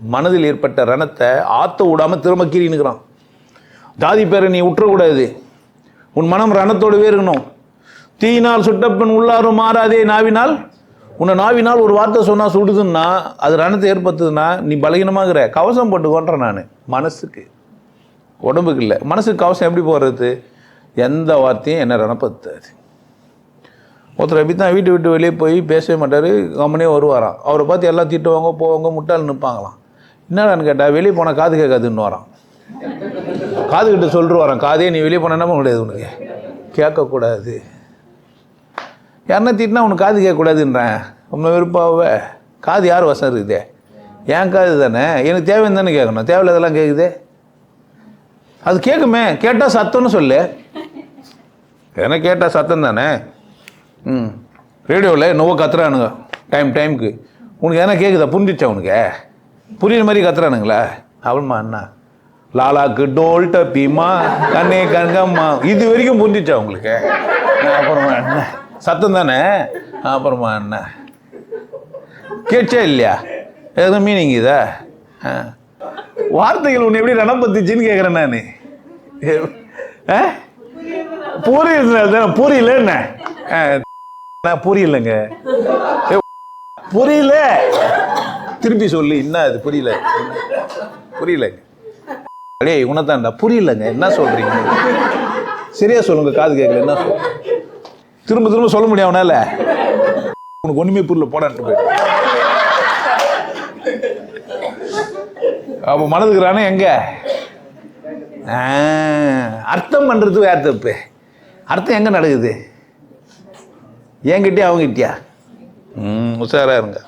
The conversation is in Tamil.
மனதில் ஏற்பட்ட ரணத்தை ஆற்ற விடாமல் திரும்ப கீறினுக்கிறான் ஜாதி பேரை நீ விட்டுறக்கூடாது உன் மனம் ரணத்தோடவே இருக்கணும். தீயினால் சுட்டப்பன் உள்ளாரும் மாறாதே நாவினால். உன்னை நாவினால் ஒரு வார்த்தை சொன்னால் சுடுதுன்னா அது ரணத்தை ஏற்படுத்துதுன்னா நீ பலகீனமாகிற. கவசம் போட்டு நான். மனசுக்கு. உடம்புக்கு இல்லை. மனசுக்கு கவசம் எப்படி போடுறது? எந்த வார்த்தையும் என்ன ரணப்படுத்தாது. ஒருத்தர் எப்படி தான் வீட்டு விட்டு வெளியே போய் பேசவே மாட்டார். கம்மனே வருவாராம். அவரை பார்த்து எல்லாம் திட்டுவாங்க போவாங்க முட்டாள் நிற்பாங்களாம். என்னடான்னு கேட்டால் வெளியே போனால் காது கேட்காதுன்னு வரான். காது கிட்ட சொல்லிட்டு வரான். காதே நீ வெளியே போனால் என்ன பண்ண முடியாது உனக்கு? கேட்கக்கூடாது. யாருன்னா திட்டினா உனக்கு காது கேட்கக்கூடாதுன்றேன். ரொம்ப விருப்பாவே காது யார் வசம் இருக்குதே? என் காது தானே? எனக்கு தேவைன்னு தானே கேட்கணும். தேவையில்லாதெல்லாம் கேட்குதே அது கேட்குமே. கேட்டால் சத்தம்னு சொல்லு. ஏன்னா கேட்டால் சத்தம் தானே? ம். ரேடியோவில் என்னவோ கத்துறானுங்க. டைம் டைமுக்கு. உனக்கு எதனா கேட்குதா புரிஞ்சிச்சா உனக்கு? புரியுற மாதிரி கத்துறானுங்களா. அவள்மா அண்ணா. லாலாக்கு டோல் டப்பிமா கண்ணே கங்கம்மா இது வரைக்கும் புரிஞ்சிச்சா உங்களுக்கு? அப்புறமா என்ன சத்தம் தானே? அப்புறமா என்ன கேட்சா இல்லையா? எதுவும் மீனிங் இதா? வார்த்தைகள் உன்னை எப்படி ரணப்பத்துச்சின்னு கேட்குறேன் நான். ஆ? புரியல புரியல என்ன? புரியலங்க. புரியல. திருப்பி சொல்லு என்ன அது புரியல. புரியலங்க அடே உனத்தாண்டா புரியலங்க. என்ன சொல்றீங்க? சரியா சொல்லுங்க காது கேட்கல என்ன சொல்? திரும்ப திரும்ப சொல்ல முடியும் அவனால. உனக்கு ஒண்ணுமே புரியல போடான்ட்டு போயிடு அப்போ மனதுக்குறானே எங்க? அர்த்தம் பண்றது வேற தப்பு அர்த்தம் எங்க நடக்குது? என்கிட்டயா அவங்ககிட்டயா ம் உஷாரா இருங்க.